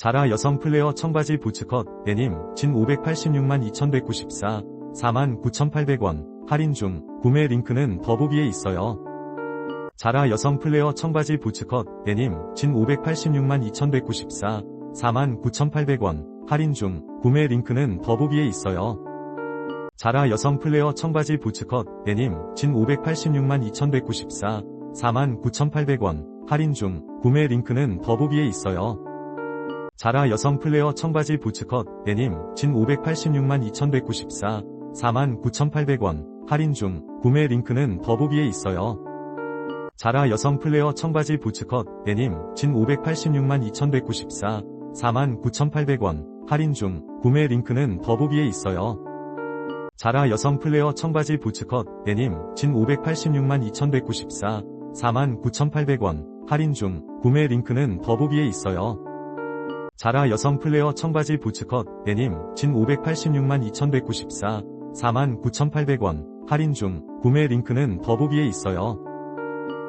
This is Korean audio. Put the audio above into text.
자라 여성 플레어 청바지 부츠컷 데님 진 586만 2194 4만 9,800원 할인 중 구매 링크는 더보기에 있어요. 자라 여성 플레어 청바지 부츠컷 데님 진 586만 2194 4만 9,800원 할인 중 구매 링크는 더보기에 있어요. 자라 여성 플레어 청바지 부츠컷 데님 진 586만 2194 4만 9,800원 할인 중 구매 링크는 더보기에 있어요. 자라 여성 플레어 청바지 부츠컷 데님 진 586만 2194 4만 9,800원 할인 중 구매 링크는 더보기에 있어요. 자라 여성 플레어 청바지 부츠컷 데님 진 586만 2194 4만 9,800원 할인 중 구매 링크는 더보기에 있어요. 자라 여성 플레어 청바지 부츠컷 데님 진 586만 2194 4만 9,800원 할인 중 구매 링크는 더보기에 있어요. 자라 여성 플레어 청바지 부츠컷 데님 진 586만 2194 4만 9,800원 할인 중 구매 링크는 더보기에 있어요.